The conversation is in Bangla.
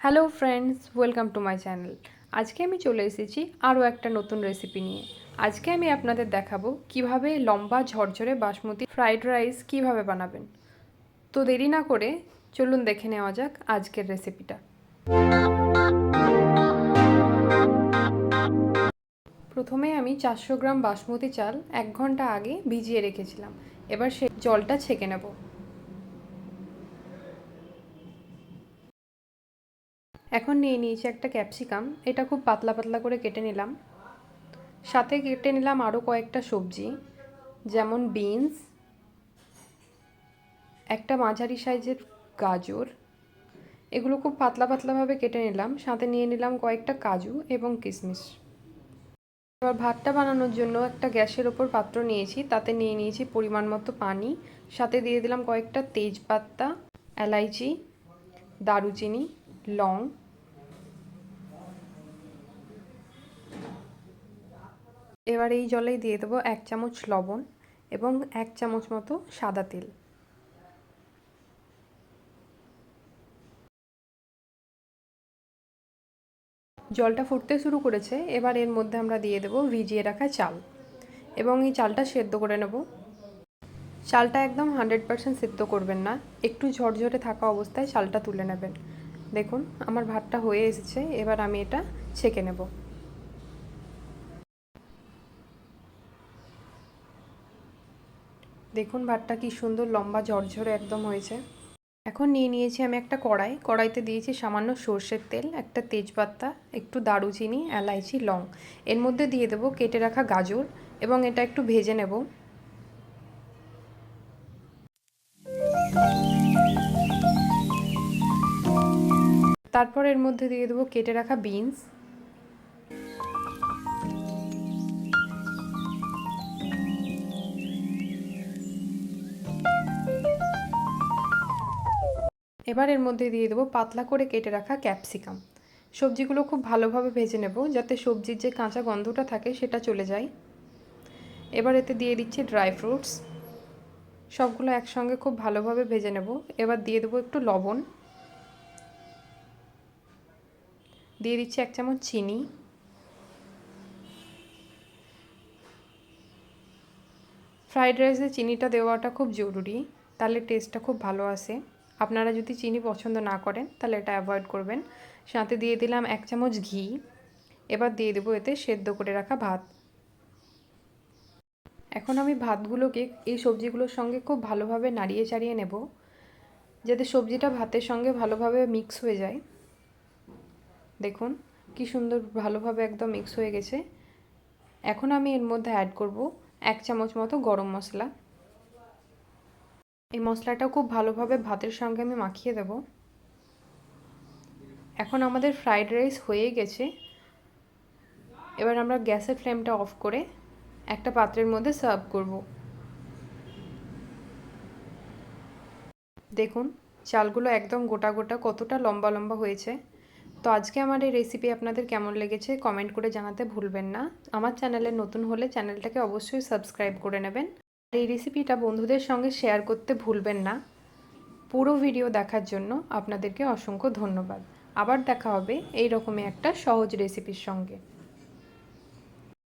Hello friends welcome to my channel আজকে আমি চলে এসেছি আরও একটা নতুন রেসিপি নিয়ে। আজকে আমি আপনাদের দেখাবো কীভাবে লম্বা ঝরঝরে বাসমতি ফ্রাইড রাইস কীভাবে বানাবেন। তো দেরি না করে চলুন দেখে নেওয়া যাক আজকের রেসিপিটা প্রথমে আমি চারশো গ্রাম বাসমতি চাল এক ঘণ্টা আগে ভিজিয়ে রেখেছিলাম। এবার সে জলটা ছেঁকে নেব। এখন নিয়ে নিয়েছি একটা ক্যাপসিকাম। এটা খুব পাতলা পাতলা করে কেটে নিলাম। সাথে কেটে নিলাম আরও কয়েকটা সবজি, যেমন বিনস, একটা মাঝারি সাইজের গাজর। এগুলো খুব পাতলা পাতলাভাবে কেটে নিলাম। সাথে নিয়ে নিলাম কয়েকটা কাজু এবং কিশমিশ এবার ভাতটা বানানোর জন্য একটা গ্যাসের ওপর পাত্র নিয়েছি। তাতে নিয়ে নিয়েছি পরিমাণ মতো পানি। সাথে দিয়ে দিলাম কয়েকটা তেজপাতা, এলাইচি, দারুচিনি, লং এবার এই জলেই দিয়ে দেবো এক চামচ লবণ এবং এক চামচ মতো সাদা তেল। জলটা ফুটতে শুরু করেছে, এবার এর মধ্যে আমরা দিয়ে দেবো ভিজিয়ে রাখা চাল এবং এই চালটা সেদ্ধ করে নেব। চালটা একদম হান্ড্রেড পারসেন্ট সেদ্ধ করবেন না, একটু ঝরঝরে থাকা অবস্থায় চালটা তুলে নেবেন। দেখুন, আমার ভাতটা হয়ে এসেছে, এবার আমি এটা ছেঁকে নেব। দেখুন ভাতটা কি সুন্দর লম্বা ঝরঝরে একদম হয়েছে। এখন নিয়ে নিয়েছি আমি একটা কড়াই। কড়াইতে দিয়েছি সামান্য সর্ষের তেল, একটা তেজপাতা, একটু দারুচিনি, এলাইচি, লং। এর মধ্যে দিয়ে দেবো কেটে রাখা গাজর এবং এটা একটু ভেজে নেব। তারপর এর মধ্যে দিয়ে দেবো কেটে রাখা বিনস। এবার এর মধ্যে দিয়ে দেবো পাতলা করে কেটে রাখা ক্যাপসিকাম। সবজিগুলো খুব ভালোভাবে ভেজে নেব, যাতে সবজির যে কাঁচা গন্ধটা থাকে সেটা চলে যায়। এবার এতে দিয়ে দিচ্ছি ড্রাই ফ্রুটস। সবগুলো একসঙ্গে খুব ভালোভাবে ভেজে নেব। এবার দিয়ে দেবো একটু লবণ। দিয়ে দিচ্ছি এক চামচ চিনি। ফ্রাইড রাইসে চিনিটা দেওয়াটা খুব জরুরি, তাহলে টেস্টটা খুব ভালো আসে। আপনারা যদি চিনি পছন্দ না করেন, তাহলে এটা অ্যাভয়েড করবেন। সাথে দিয়ে দিলাম এক চামচ ঘি। এবার দিয়ে দেবো এতে সেদ্ধ করে রাখা ভাত। এখন আমি ভাতগুলোকে এই সবজিগুলোর সঙ্গে খুব ভালোভাবে নাড়িয়ে চাড়িয়ে নেব, যাতে সবজিটা ভাতের সঙ্গে ভালোভাবে মিক্স হয়ে যায়। দেখুন কি সুন্দর ভালোভাবে একদম মিক্স হয়ে গেছে। এখন আমি এর মধ্যে অ্যাড করব এক চামচ মতো গরম মশলা। এই মশলাটা খুব ভালোভাবে ভাতের সঙ্গে আমি মাখিয়ে দেব। এখন আমাদের ফ্রাইড রাইস হয়ে গেছে। এবার আমরা গ্যাসের ফ্লেমটা অফ করে একটা পাত্রের মধ্যে সার্ভ করব। দেখুন, চালগুলো একদম গোটা গোটা কতটা লম্বা লম্বা হয়েছে। তো আজকে আমার এই রেসিপি আপনাদের কেমন লেগেছে কমেন্ট করে জানাতে ভুলবেন না। আমার চ্যানেলে নতুন হলে চ্যানেলটাকে অবশ্যই সাবস্ক্রাইব করে নেবেন। এই রেসিপিটা বন্ধুদের সঙ্গে শেয়ার করতে ভুলবেন না। পুরো ভিডিও দেখার জন্য আপনাদেরকে অসংখ্য ধন্যবাদ। আবার দেখা হবে এই রকমই একটা সহজ রেসিপির সঙ্গে।